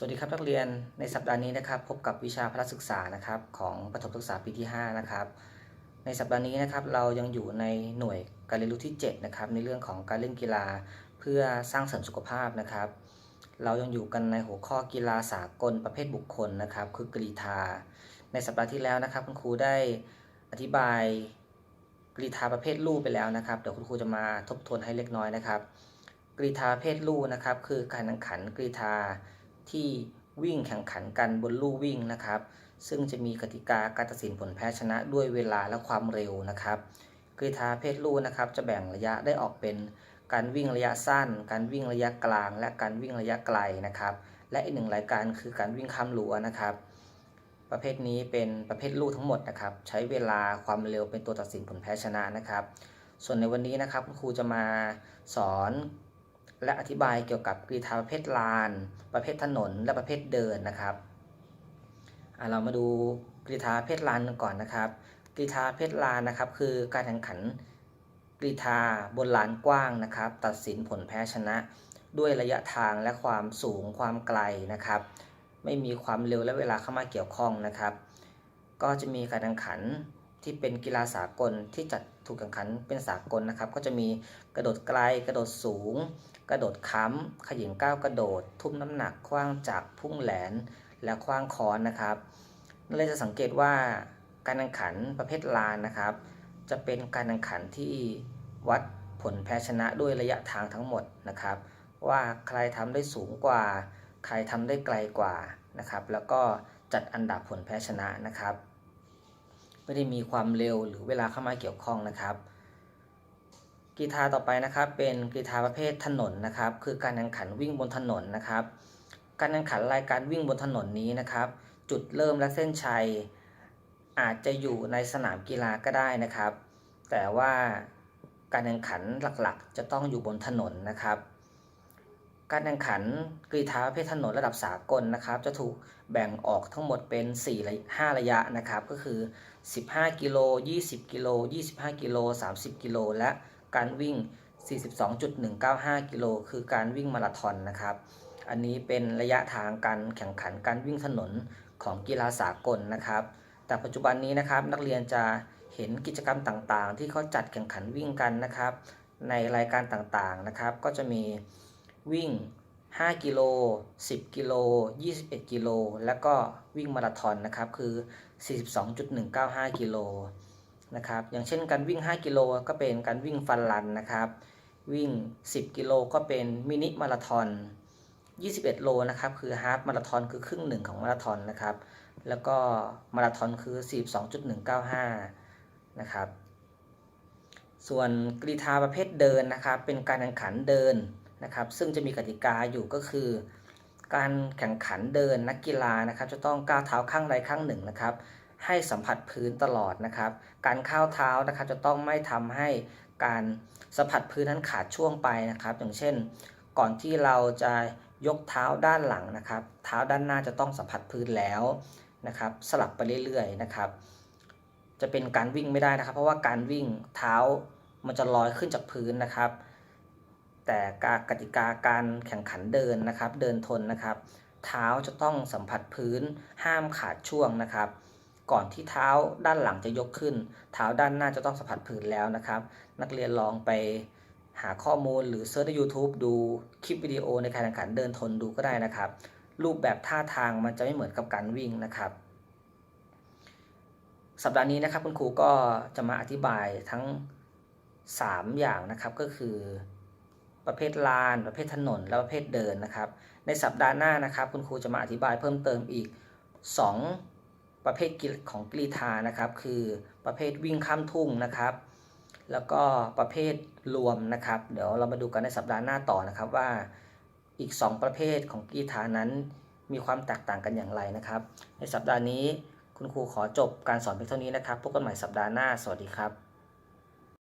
สวัสดีครับนักเรียนในสัปดาห์นี้นะครับ พบกับวิชาพละศึกษานะครับของประถมศึกษาปีที่ 5 นะครับ ในสัปดาห์นี้นะครับเรายังอยู่ในหน่วยการเรียนรู้ที่ 7 นะครับ ในเรื่องของการเล่นกีฬาเพื่อสร้างเสริมสุขภาพนะครับ เรายังอยู่กันในหัวข้อกีฬาสากลประเภทบุคคลนะครับ คือกรีธา ในสัปดาห์ที่แล้วนะครับ คุณครูได้อธิบายกรีธาประเภทลู่ไปแล้วนะครับเดี๋ยวคุณครูจะมาทบทวนให้เล็กน้อยนะครับกรีธาประเภทลู่นะครับ คือการแข่งขันกรีธา ที่วิ่งแข่งขันกันบนลู่วิ่งนะครับ ซึ่งจะมีกติกาการตัดสินผลแพ้ชนะด้วยเวลาและความเร็วนะครับกรีธาประเพศลู่นะครับจะแบ่งระยะได้ออกเป็น การวิ่งระยะสั้น การวิ่งระยะกลาง และการวิ่งระยะไกลนะครับ และอีกหนึ่งรายการคือการวิ่งข้ามรั้วนะครับ ประเภทนี้เป็นประเภทลู่ทั้งหมดนะครับ ใช้เวลาความเร็วเป็นตัวตัดสินผลแพ้ชนะนะครับ ส่วนในวันนี้นะครับคุณครูจะมาสอน และอธิบายเกี่ยวกับกรีธาประเภทลาน ประเภทถนน และประเภทเดินนะครับเรามาดูกรีธาประเภทลานกันก่อนนะครับกรีธาประเภทลานนะครับ คือการแข่งขันกรีธาบนลานกว้างนะครับ ตัดสินผลแพ้ชนะ ด้วยระยะทางและความสูงความไกลนะครับ ไม่มีความเร็วและเวลาเข้ามาเกี่ยวข้องนะครับ ก็จะมีการแข่งขัน ที่เป็นกีฬาสากลที่จัดถูกแข่งขันเป็นสากลนะครับ ก็จะมีกระโดดไกล กระโดดสูง กระโดดค้ำขยิงก้าวกระโดด ทุ่มน้ำหนักคว้างจักพุ่งแหลน และคว้างค้อนนะครับนั่นเลยจะสังเกตว่าการแข่งขันประเภทลานนะครับ จะเป็นการแข่งขันที่วัดผลแพ้ชนะด้วยระยะทางทั้งหมดนะครับ ว่าใครทำได้สูงกว่า ใครทำได้ไกลกว่านะครับ แล้วก็จัดอันดับผลแพ้ชนะนะครับ ไม่ได้มีความเร็วหรือเวลาเข้ามาเกี่ยวข้องนะครับ กีฬาต่อไปนะครับเป็นกีฬาประเภทถนนนะครับ คือการแข่งขันวิ่งบนถนนนะครับ การแข่งขันรายการวิ่งบนถนนนี้นะครับ จุดเริ่มและเส้นชัย อาจจะอยู่ในสนามกีฬาก็ได้นะครับ แต่ว่าการแข่งขันหลักๆ จะต้องอยู่บนถนนนะครับ การแข่งขันกรีฑาประเภทถนนระดับสากลนะครับ จะถูกแบ่งออกทั้งหมดเป็น4ระ5ระยะนะครับ ก็คือ 15 กิโล 20 กิโล 25 กิโล 30 กิโล และการวิ่ง 42.195 กิโล คือการวิ่งมาราธอนนะครับ อันนี้เป็นระยะทางการแข่งขันการวิ่งถนนของกีฬาสากลนะครับ แต่ปัจจุบันนี้นะครับนักเรียนจะเห็นกิจกรรมต่างๆ ที่เขาจัดแข่งขันวิ่งกันนะครับ ในรายการต่างๆนะครับ ก็จะมี วิ่ง 5 กิโล 10 กิโล 21 กิโล แล้วก็วิ่งมาราธอนนะครับ คือ 42.195 กิโลนะครับ อย่างเช่นการวิ่ง 5 กิโลก็เป็นการวิ่งฟันรันนะครับ วิ่ง 10 กิโลก็เป็นมินิมาราธอน 21 โลนะครับ คือฮาฟมาราธอนคือครึ่งหนึ่งของมาราธอนนะครับ แล้วก็มาราธอนคือ 42.195 นะครับ ส่วนกรีฑาประเภทเดินนะครับ เป็นการแข่งขันเดิน นะครับ ซึ่งจะมีกติกาอยู่ก็คือ การแข่งขันเดินนักกีฬานะครับ จะต้องก้าวเท้าข้างใดข้างหนึ่งนะครับ ให้สัมผัสพื้นตลอดนะครับ การข้าวเท้านะครับจะต้องไม่ทำให้การสัมผัสพื้นนั้นขาดช่วงไปนะครับ อย่างเช่น ก่อนที่เราจะยกเท้าด้านหลังนะครับ เท้าด้านหน้าจะต้องสัมผัสพื้นแล้วนะครับ สลับไปเรื่อยๆนะครับ จะเป็นการวิ่งไม่ได้นะครับ เพราะว่าการวิ่งเท้ามันจะลอยขึ้นจากพื้นนะครับ แต่การกติกาการแข่งขันเดินนะครับ เดินทนนะครับ เท้าจะต้องสัมผัสพื้นห้ามขาดช่วงนะครับ ก่อนที่เท้าด้านหลังจะยกขึ้น เท้าด้านหน้าจะต้องสัมผัสพื้นแล้วนะครับ นักเรียนลองไปหาข้อมูลหรือเซิร์ชใน YouTube ดูคลิปวิดีโอในการแข่งขันเดินทนดูก็ได้นะครับ รูปแบบท่าทางมันจะไม่เหมือนกับการวิ่งนะครับ สัปดาห์นี้นะครับคุณครูก็จะมาอธิบายทั้ง 3 อย่างนะครับก็คือ ประเภทลาน ประเภทถนน และประเภทเดินนะครับ ในสัปดาห์หน้านะครับ คุณครูจะมาอธิบายเพิ่มเติมอีก 2 ประเภทของกรีธานะครับ คือประเภทวิ่งข้ามทุ่งนะครับ แล้วก็ประเภทรวมนะครับ เดี๋ยวเรามาดูกันในสัปดาห์หน้าต่อนะครับว่าอีก 2 ประเภทของกรีธานั้นมีความแตกต่างกันอย่างไรนะครับ ในสัปดาห์นี้คุณครูขอจบการสอนเพียงเท่านี้นะครับพบกันใหม่สัปดาห์หน้า สวัสดีครับ